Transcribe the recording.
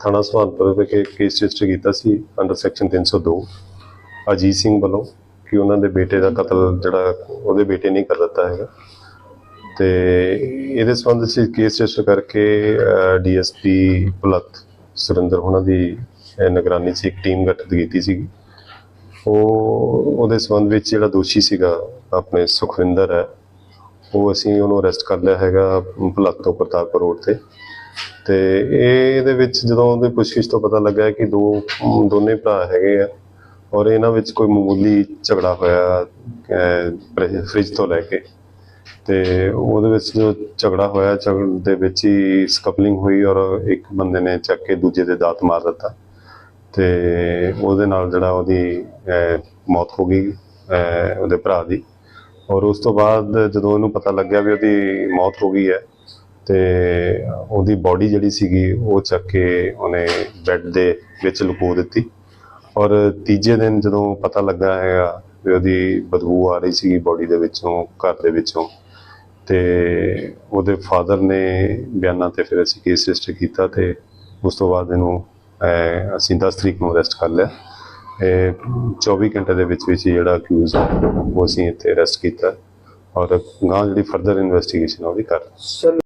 ਥਾਣਾ ਸੁਹਾਨਪੁਰ ਵਿਖੇ case register ਕੀਤਾ ਸੀ ਅੰਡਰ ਸੈਕਸ਼ਨ 302 ਅਜੀਤ ਸਿੰਘ ਵੱਲੋਂ ਕਿ ਉਹਨਾਂ ਦੇ ਬੇਟੇ ਦਾ ਕਤਲ ਜਿਹੜਾ ਉਹਦੇ ਬੇਟੇ ਨੇ ਕਰ ਦਿੱਤਾ ਹੈਗਾ। ਤੇ ਇਹਦੇ ਸੰਬੰਧ ਵਿੱਚ ਕੇਸ ਰਜਿਸਟਰ ਕਰਕੇ ਡੀਐਸਪੀ ਪੁਲਤ ਸੁਰਿੰਦਰ ਉਹਨਾਂ ਦੀ ਨਿਗਰਾਨੀ 'ਚ ਇੱਕ ਟੀਮ ਗਠਿਤ ਕੀਤੀ ਸੀਗੀ। ਉਹ, ਉਹਦੇ ਸੰਬੰਧ ਵਿੱਚ ਜਿਹੜਾ ਦੋਸ਼ੀ ਸੀਗਾ, ਆਪਣੇ ਸੁਖਵਿੰਦਰ ਹੈ, ਉਹ ਅਸੀਂ ਉਹਨੂੰ ਅਰੈਸਟ ਕਰ ਲਿਆ ਹੈਗਾ ਭੁਲੱਤ ਤੋਂ ਕਰਤਾਰਪੁਰ ਰੋਡ ਤੇ। ਤੇ ਇਹ ਇਹਦੇ ਵਿੱਚ ਜਦੋਂ ਉਹਦੇ ਪੁੱਛਗਿੱਛ ਤੋਂ ਪਤਾ ਲੱਗਾ ਕਿ ਦੋ, ਦੋਨੇ ਭਰਾ ਹੈਗੇ ਆ ਔਰ ਇਹਨਾਂ ਵਿੱਚ ਕੋਈ ਮਾਮੂਲੀ ਝਗੜਾ ਹੋਇਆ ਫ੍ਰਿਜ ਤੋਂ ਲੈ ਕੇ ਤੇ ਉਹਦੇ ਵਿੱਚ ਜੋ ਝਗੜਾ ਹੋਇਆ ਝਗੜ ਦੇ ਵਿੱਚ ਹੀ ਸਕਪਲਿੰਗ ਹੋਈ ਔਰ ਇੱਕ ਬੰਦੇ ਨੇ ਚੱਕ ਕੇ ਦੂਜੇ ਦੇ ਦਾਤ ਮਾਰ ਦਿੱਤਾ ਤੇ ਉਹਦੇ ਨਾਲ ਜਿਹੜਾ ਉਹਦੀ ਮੌਤ ਹੋ ਗਈ ਉਹਦੇ ਭਰਾ ਦੀ ਔਰ ਉਸ ਤੋਂ ਬਾਅਦ ਜਦੋਂ ਉਹਨੂੰ ਪਤਾ ਲੱਗਿਆ ਵੀ ਉਹਦੀ ਮੌਤ ਹੋ ਗਈ ਹੈ ਤੇ ਉਹਦੀ ਬਾਡੀ ਜਿਹੜੀ ਸੀਗੀ, ਉਹ ਚੱਕ ਕੇ ਉਹਨੇ ਬੈੱਡ ਦੇ ਵਿੱਚ ਲੁਕੋ ਦਿੱਤੀ। ਔਰ ਤੀਜੇ ਦਿਨ ਜਦੋਂ ਪਤਾ ਲੱਗਾ ਹੈਗਾ ਵੀ ਉਹਦੀ ਬਦਬੂ ਆ ਰਹੀ ਸੀਗੀ ਬਾਡੀ ਦੇ ਵਿੱਚੋਂ, ਘਰ ਦੇ ਵਿੱਚੋਂ, ਤੇ ਉਹਦੇ ਫਾਦਰ ਨੇ ਬਿਆਨਾਂ ਤੇ ਫਿਰ ਅਸੀਂ ਕੇਸ ਰਜਿਸਟਰ ਕੀਤਾ ਤੇ ਉਸ ਤੋਂ ਬਾਅਦ ਇਹਨੂੰ ਅਸੀਂ 10 ਤਰੀਕ ਨੂੰ ਅਰੈਸਟ ਕਰ ਲਿਆ। ਇਹ 24 ਘੰਟੇ ਦੇ ਵਿੱਚ ਵਿੱਚ ਜਿਹੜਾ ਅਕਿਊਜ਼ ਉਹ ਅਸੀਂ ਇੱਥੇ ਅਰੈਸਟ ਕੀਤਾ। ਔਰ ਗਾਂ ਜਿਹੜੀ ਫਰਦਰ ਇਨਵੈਸਟੀਗੇਸ਼ਨ ਉਹ ਵੀ ਕਰ ਸਰ